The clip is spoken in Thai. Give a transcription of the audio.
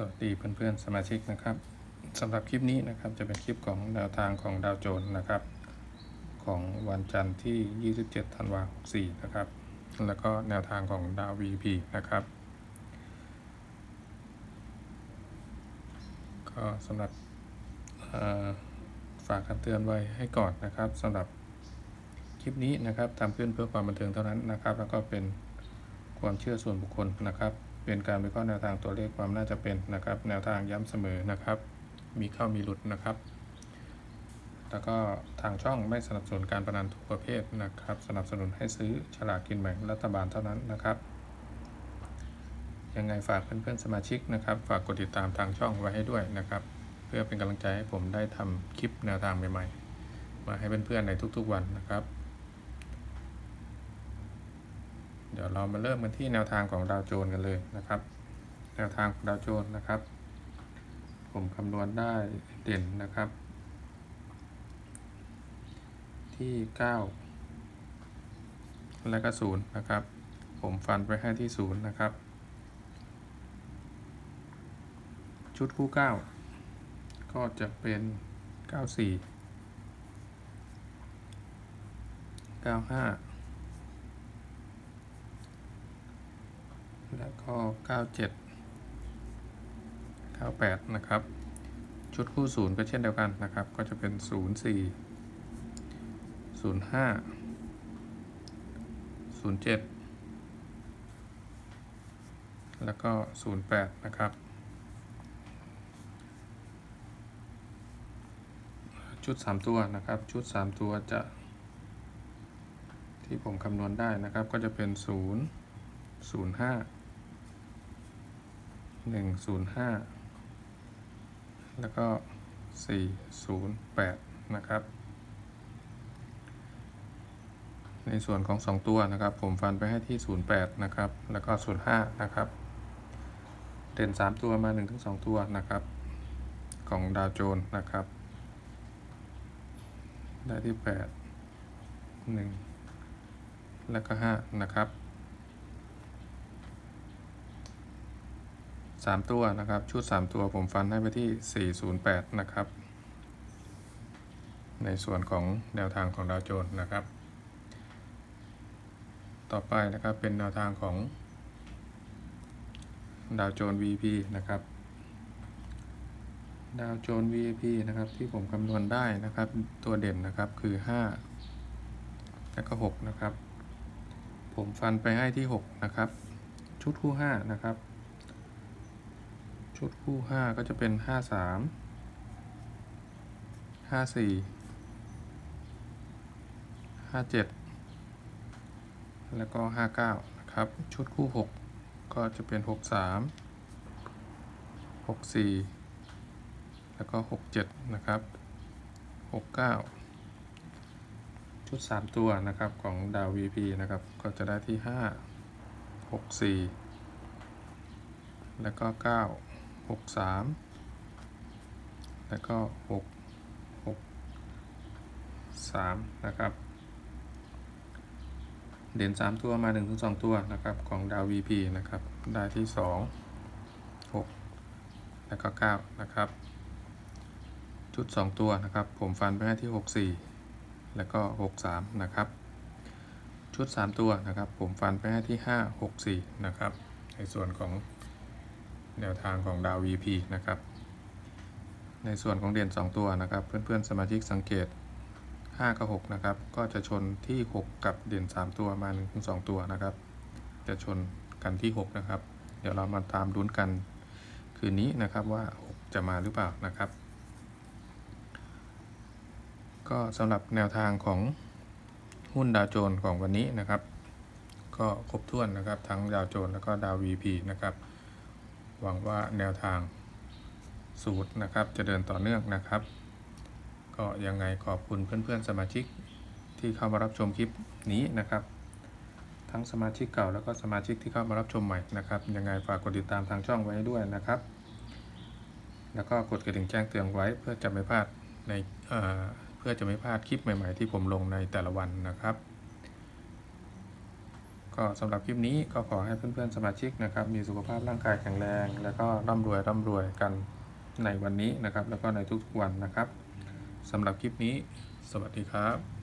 สวัสดีเพื่อนๆสมาชิกนะครับสำหรับคลิปนี้นะครับจะเป็นคลิปของแนวทางของดาวโจนนะครับ ของวันจันทร์ที่ 27 ธันวาคม64 นะครับ แล้วก็แนวทางของดาว VP นะครับ ก็สำหรับฝากคำเตือนไว้ให้ก่อนนะครับสำหรับคลิปนี้นะครับทำขึ้นเพื่อความบันเทิงเท่านั้นนะครับ แล้วก็เป็นความเชื่อส่วนบุคคลนะครับ เป็นการวิเคราะห์แนวทางตัวเลขความน่าจะเป็นนะครับ แนวทางย้ำเสมอนะครับ มีเข้ามีหลุดนะครับ แล้วก็ทางช่องไม่สนับสนุนการพนันทุกประเภทนะครับ สนับสนุนให้ซื้อฉลากกินแบ่งรัฐบาลเท่านั้นนะครับ ยังไงฝากเพื่อนๆสมาชิกนะครับ ฝากกดติดตามทางช่องไว้ให้ด้วยนะครับ เพื่อเป็นกำลังใจให้ผมได้ทำคลิปแนวทางใหม่ๆ มาให้เพื่อนๆในทุกๆวันนะครับ เดี๋ยวเรามาเริ่มกันที่แนวทางของดาวโจนกันเลยนะครับ แนวทางของดาวโจนนะครับ ผมคำนวณได้เด่นนะครับ ที่ 9 และก็0นะครับ ผมฟันไปให้ที่0นะครับ ชุดคู่ 9 ก็จะเป็น 94 95 แล้วก็ 97 98 นะครับ ชุดคู่0ก็เช่นเดียวกันนะครับ ก็จะเป็น 04 05 07แล้วก็ 08 นะครับ ชุด 3 ตัวนะครับ ชุด 3 ตัวจะ ที่ผมคำนวณได้นะครับก็จะเป็น 0 05 หนึ่งศูนย์ห้าแล้วก็สี่ศูนย์แปดนะครับ ในส่วนของสองตัวนะครับ ผมฟันไปให้ที่ศูนย์แปดนะครับ แล้วก็ศูนย์ห้านะครับ เด่นสามตัวมาหนึ่งถึงสองตัวนะครับ ของดาวโจนส์นะครับ ได้ที่แปดหนึ่งแล้วก็ห้านะครับ สามตัวนะครับ ชุดสามตัวผมฟันให้ไปที่สี่ศูนย์แปดนะครับ ในส่วนของแนวทางของดาวโจนส์นะครับ ต่อไปนะครับเป็นแนวทางของดาวโจนส์ VP นะครับดาวโจนส์ VP นะครับที่ผมคำนวณได้นะครับตัวเด่นนะครับคือ 5 แล้วก็ 6 นะครับ ผมฟันไปให้ที่ 6 นะครับ ชุดคู่ 5 นะครับ ชุดคู่ห้าก็จะเป็นห้าสามห้าสี่ห้าเจ็ดแล้วก็ห้าเก้านะครับ ชุดคู่หกก็จะเป็นหกสามหกสี่แล้วก็หกเจ็ดนะครับหกเก้าชุดสามตัวนะครับของดาว VP นะครับ ก็จะได้ที่ห้าหกสี่แล้วก็เก้า หกสามแล้วก็หกหกสามนะครับ เด่นสามตัวมาหนึ่งถึงสองตัวนะครับของดาว VP นะครับ ได้ที่สองหกแล้วก็เก้านะครับ ชุดสองตัวนะครับ ผมฟันไปให้ที่หกสี่แล้วก็หกสามนะครับ ชุดสามตัวนะครับ ผมฟันไปให้ที่ห้าหกสี่นะครับ ในส่วนของ แนวทางของดาว VP นะครับ ในส่วนของเด่น 2 ตัวนะครับ เพื่อนๆสมาชิกสังเกต 5 กับ 6 นะครับ ก็จะชนที่ 6 กับเด่น 3 ตัวมา1ถึง2ตัวนะครับ จะชนกันที่ 6 นะครับ เดี๋ยวเรามาตามลุ้นกันคืนนี้นะครับว่า 6 จะมาหรือเปล่านะครับ ก็สำหรับแนวทางของหุ้นดาวโจนส์ของวันนี้นะครับ ก็ครบถ้วนนะครับทั้งดาวโจนส์แล้วก็ดาว VP นะครับ หวังว่าแนวทางสูตรนะครับ จะเดินต่อเนื่องนะครับ ก็ยังไงขอบคุณเพื่อนๆสมาชิกที่เข้ามารับชมคลิปนี้นะครับ ทั้งสมาชิกเก่าแล้วก็สมาชิกที่เข้ามารับชมใหม่นะครับยังไงฝากกดติดตามทางช่องไว้ด้วยนะครับ แล้วก็กดกระดิ่งแจ้งเตือนไว้เพื่อจะไม่พลาดในเเพื่อจะไม่พลาดคลิปใหม่ ๆ ที่ผมลงในแต่ละวันนะครับ ก็สำหรับคลิปนี้ก็ขอให้เพื่อนๆสมาชิกนะครับ มีสุขภาพร่างกายแข็งแรง แล้วก็ร่ำรวยร่ำรวยกันในวันนี้นะครับ แล้วก็ในทุกๆวันนะครับสำหรับคลิปนี้ สวัสดีครับ